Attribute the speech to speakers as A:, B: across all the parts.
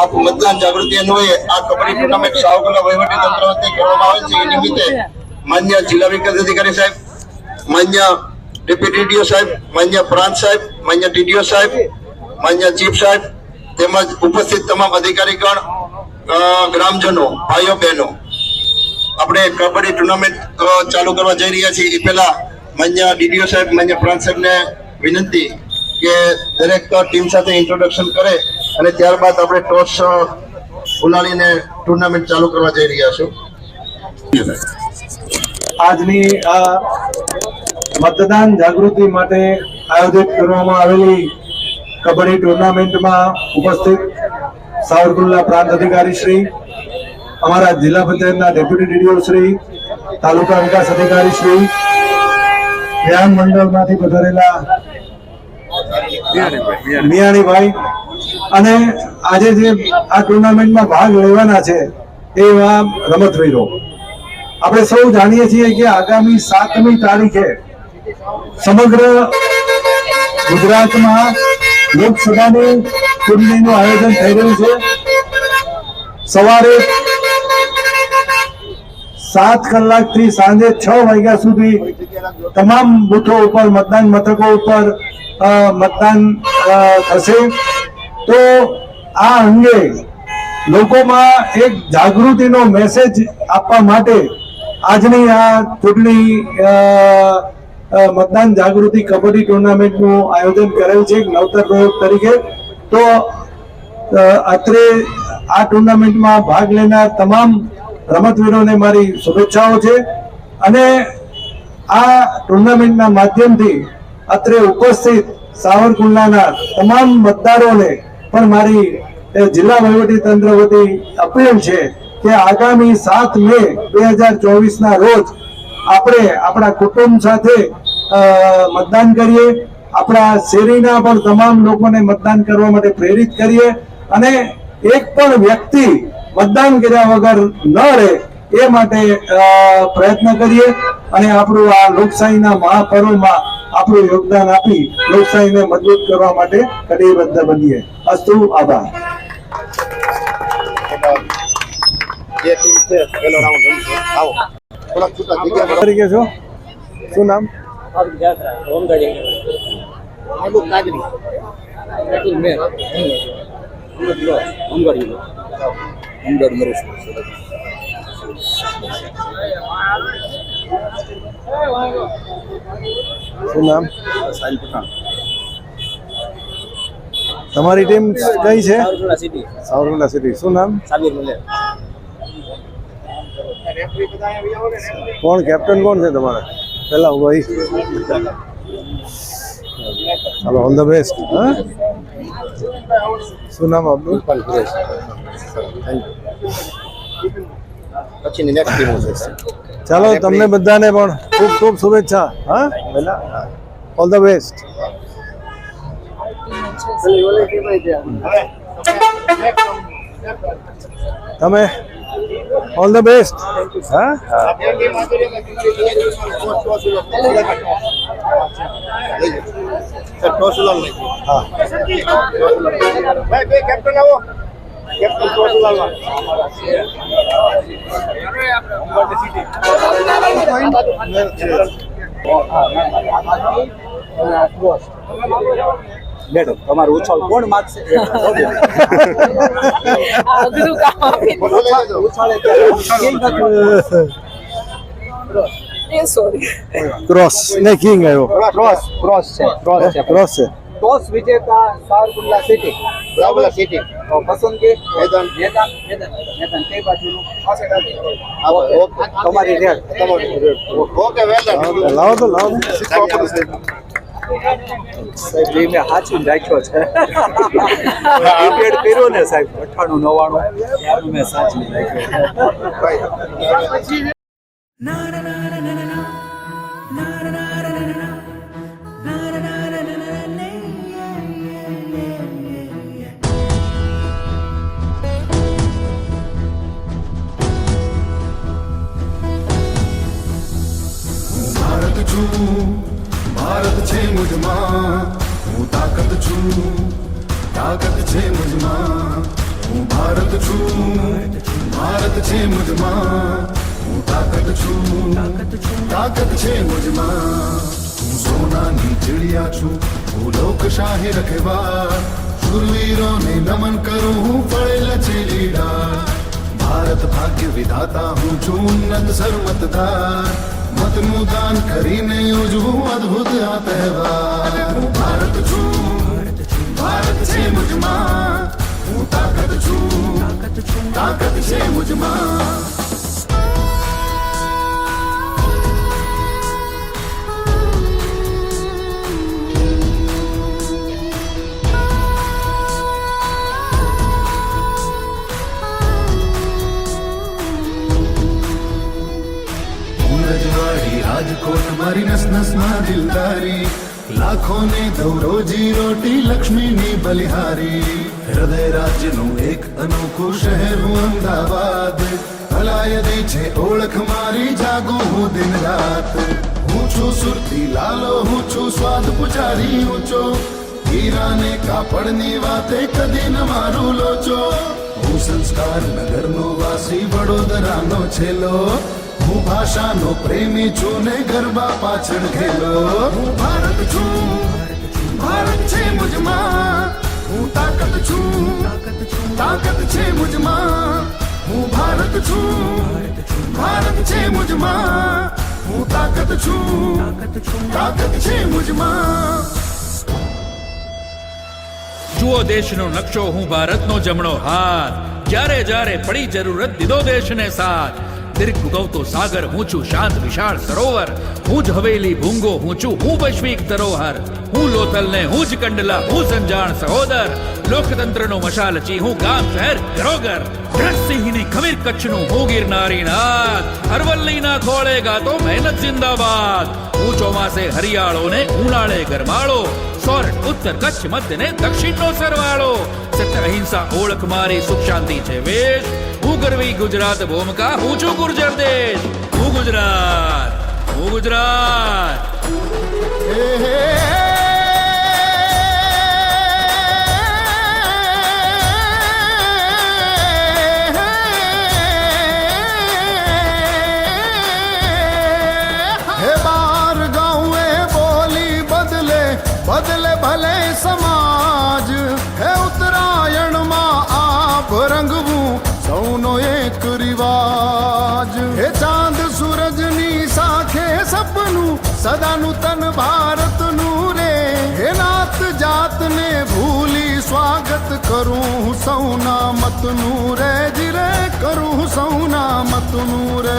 A: આ મતદાન જાગૃતિ અન્વયે આ કબડ્ડી ટુર્નામેન્ટ સાવકલા વહીવટી તંત્ર વતી કરવામાં આવે છે. એ નિમિત્તે માન્ય જિલ્લા વિકાસ અધિકારી સાહેબ, માન્ય ડેપ્યુટી ડીડીઓ સાહેબ, માન્ય પ્રાંત સાહેબ, માન્ય ટીડીઓ સાહેબ, માન્ય ચીફ સાહેબ, તેમજ ઉપસ્થિત તમામ અધિકારીગણ ગ્રામજનો, ભાઈઓ, બહેનો. આપણે કબડ્ડી ટુર્નામેન્ટ ચાલુ કરવા જઈ રહ્યા છીએ. એ પહેલા માન્ય ડીડીઓ સાહેબ, માન્ય પ્રાંત સાહેબને વિનંતી કે દરેક ટીમ સાથે ઇન્ટ્રોડક્શન કરે અને ત્યારબાદ આપણે ટોસ ઉલાડીને ટુર્નામેન્ટ ચાલુ કરવા જઈ રહ્યા છું.
B: આજની આ મતદાન જાગૃતિ માટે આયોજિત કરવામાં આવેલી કબડ્ડી ટુર્નામેન્ટમાં ઉપસ્થિત સાવરકુંડલા પ્રાંત અધિકારી શ્રી, અમારા જિલ્લા પંચાયતના ડેપ્યુટી ડીડીઓ શ્રી, તાલુકા વિકાસ અધિકારી શ્રી ધ્યાન મંડળમાંથી પધારેલા મિયાણીભાઈ અને આજે જે આ ટુર્નામેન્ટમાં ભાગ લેવાના છે એવા રમતવીરો આપણે સૌ જાણીએ છીએ કે આગામી સાતમી તારીખે સમગ્ર ગુજરાતમાં લોકસભાની ચૂંટણીનું આયોજન થઈ રહ્યું છે. સવારે સાત કલાકથી સાંજે છ વાગ્યા સુધી તમામ બુથો ઉપર, મતદાન મથકો ઉપર મતદાન થશે. તો આ અંગે લોકોમાં એક જાગૃતિનો મેસેજ આપવા માટે આજની આ ચૂંટણી મતદાન જાગૃતિ કબડ્ડી ટુર્નામેન્ટનું આયોજન કરેલ છે નવતર પ્રયોગ તરીકે. તો અત્રે આ ટુર્નામેન્ટમાં ભાગ લેનાર તમામ રમતવીરોને મારી શુભેચ્છાઓ છે. અને આ ટુર્નામેન્ટના માધ્યમથી અત્રે ઉપસ્થિત સાવરકુંડલાના તમામ મતદારોને પણ મારી જિલ્લા વહીવટી તંત્ર વતી અપીલ છે કે આગામી સાત મે બે હજાર ચોવીસના રોજ આપણે આપણા કુટુંબ સાથે મતદાન કરીએ. આપણા શેરીના પણ તમામ લોકોને મતદાન કરવા માટે પ્રેરિત કરીએ અને એક પણ વ્યક્તિ મતદાન કર્યા વગર ન રહે એ માટે પ્રયત્ન કરીએ. અને આપણું આ લોકશાહીના મહાપર્વમાં આપણું યોગદાન આપી લોકશાહીને મજબૂત કરવા માટે કટિબદ્ધ બનીએ. અસ્તુ આભાર.
A: જે ટીમ છે પહેલો રાઉન્ડ રમશે.
B: શું નામ? સાહિલ પઠાણ. તમારી ટીમ કઈ છે? સાવરકુંડલા સિટી શું નામ? કોણ? કેપ્ટન કોણ છે તમારા? પેલા ભાઈ ચાલો ઓલ ધ બેસ્ટ હા? શું નામ આપનું?
A: પછીની નેક્સ્ટ ટીમ છે
B: ચાલો તમને બધાને પણ ખૂબ ખૂબ શુભેચ્છા હા? ઓલ ધ બેસ્ટ તમે ઓલ ધ બેસ્ટ હા? હા. હા.
A: કેપ્ટન આવો કેપ્ટન ટોસુલાલ
C: મેડમ તમારું ઉછાળ કોણ માગશે?
D: અઘરું કામ આપી
C: ઉછાળે
B: ક્રોસ ને કિંગ આવ્યો
C: ક્રોસ ક્રોસ છે ક્રોસ છે.
B: ક્રોસ છે.
C: ટોસ વિજેતા સારગુલ્લા સિટી.
A: રાવલા સિટી.
C: પસંદગી
A: મેદાન.
C: મેદાન મેદાન મેદાન. કઈ બાજુનું? તમારી રેડ.
A: ઓકે વેલ ડન
B: લાવો તો લાવો.
C: સાહેબ એ મેં હાચું રાખ્યો છે. ડિબેટ કર્યો ને સાહેબ અઠાણું નવ્વાણું. મેં સાચું રાખ્યો
E: સોનાની ચિડિયા છું હું લોકશાહી રખેવાર શુરવીરોને નમન કરું હું પડેલ ચીલીડા ભારત ભાગ્ય વિધાતા હું છું ઉન્નત સર્વમતદાર મતનું દાન કરીને ઉજવું અદ્ભુત આ તહેવાર હું ભારત છું ભારત છે મુજમાં હું તાકાત છું તાકાત છે મુજમાં દઉં રોજી રોટી લક્ષ્મીની બલિહારી. હૃદય રાજ્યનું એક અનોખું શહેર હું અમદાવાદ. ભલાયદી છે ઓળખ મારી, જાગું હું દિન રાત હું છું સુરતી લાલો, હું છું સ્વાદ પુજારી ઊંચો. હીરાને કાપડની વાતે કદી ન મારું લોચો. હું સંસ્કાર નગરનો વાસી વડોદરાનો છેલો. હું ભાષાનો પ્રેમી છું ને ગરબા પાછળ ખેલો હું ભારત છું, ભારત છે મુજમાં. હું તાકાત છું, તાકાત છે મુજમાં. હું ભારત છું, ભારત છે મુજમાં. હું તાકાત છું, તાકાત છે મુજમાં.
F: જુઓ દેશનો નકશો, હું ભારતનો જમણો હાથ. જ્યારે જ્યારે પડી જરૂરત, દીધો દેશને સાથ. દીર્ઘ ઉગવતો સાગર હું છું શાંત વિશાળ સરોવર, હું જ હવેલી ભૂંગો હું છું હું વૈશ્વિક ધરોહર, હું લોથલ ને હું જ કંડલા, હું સંજાણ સહોદર, લોકતંત્રનો મશાલ ચી હું ગામ, શહેર ઘરોઘર સિંહની ખમીર કચ્છનું હું ગિરનારી નાથ અરવલ્લીના ખોળે ગાતો મહેનત જિંદાબાદ, હું ચોમાસે હરિયાળો ને ઉનાળે ગરમાળો, સોરઠ, ઉત્તર કચ્છ મધ્ય ને દક્ષિણનો સરવાળો, સત્ય અહિંસા ઓળખ મારી સુખ શાંતિ છે વેશ હું કરવી ગુજરાત ભૂમિકા હું છું ગુર્જર દેશ હું ગુજરાત હું ગુજરાત.
E: હે હે એક રિવાજ હે ચાંદ સૂરજની સાથે સપનું, સદાનું તન ભારતનું રે. હે નાત જાતને ભૂલી સ્વાગત કરું હું સૌના મતનું રે. જીરે કરું હું સૌના મતનું રે.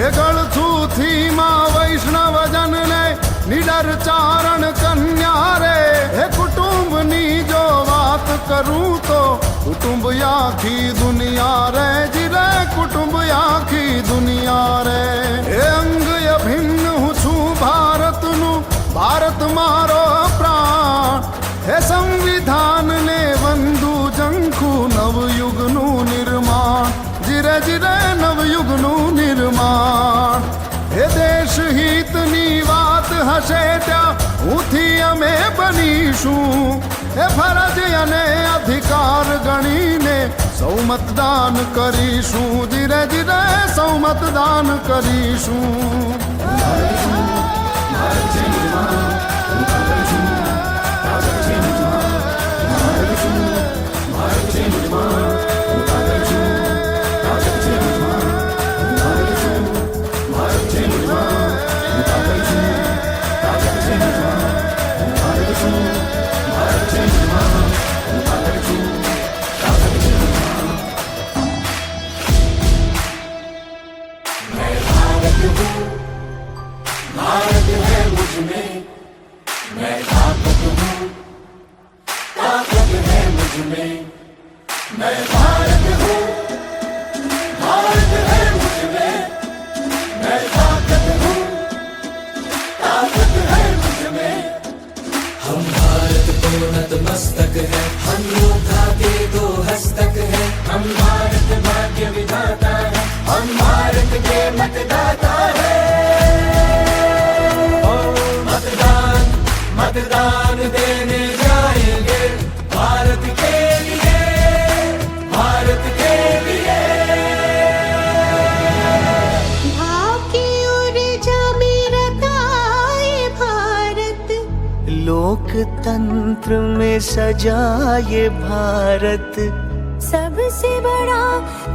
E: હે ગળથુથી માં વૈષ્ણવ જનને નિડર ચારણ કન્યા રે. હે કુટુંબની જો વાત કરું તો કુટુંબ આખી દુનિયા રે જીરે કુટુંબ આખી દુનિયા રે. એ અંગ અભિન્ન હું છું ભારતનું, ભારત મારો પ્રાણ. હે સંવિધાન ને વંદુ જંખુ નવયુગનું નિર્માણ. જીરે જીરે નવયુગનું નિર્માણ. હે દેશ હિતની વાત હશે ત્યાં હુંથી અમે બનીશું. હે ફરજ અને અધિકાર ગણીને સૌ મતદાન કરીશું. ધીરે ધીરે સૌ મતદાન કરીશું.
G: मतदान देने जाएंगे भारत के लिए तंत्र में सजा ये भारत
H: सबसे बड़ा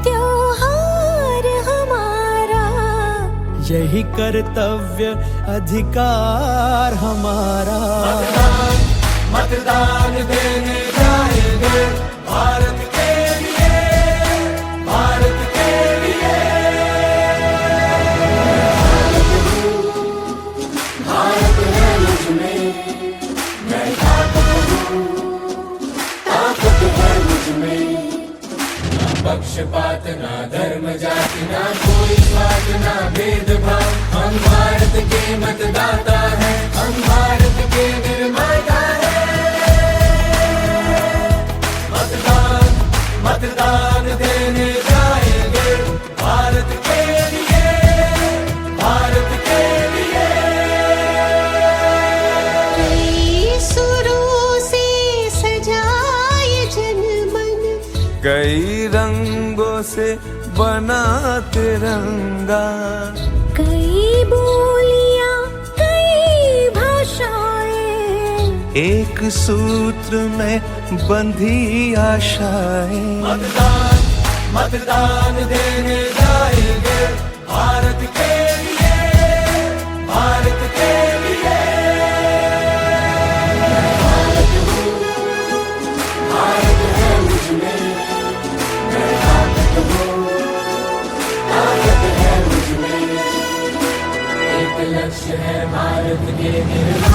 H: त्योहार हमारा
G: यही कर्तव्य अधिकार हमारा मतदान देने जाएंगे भारत પક્ષપાત ના ધર્મ જાતિ ના કોઈ સ્વાદ ના ભેદભાવ હમ ભારત કે મતદાતા હૈ હમ ભારત કે નિર્માતા હૈ મતદાન મતદાન
H: कई
G: रंगों से बना तिरंगा
H: कई बोलियां कई भाषाएं
G: एक सूत्र में बंधी आशाएं मतदान मतदान देने जाएंगे at the game.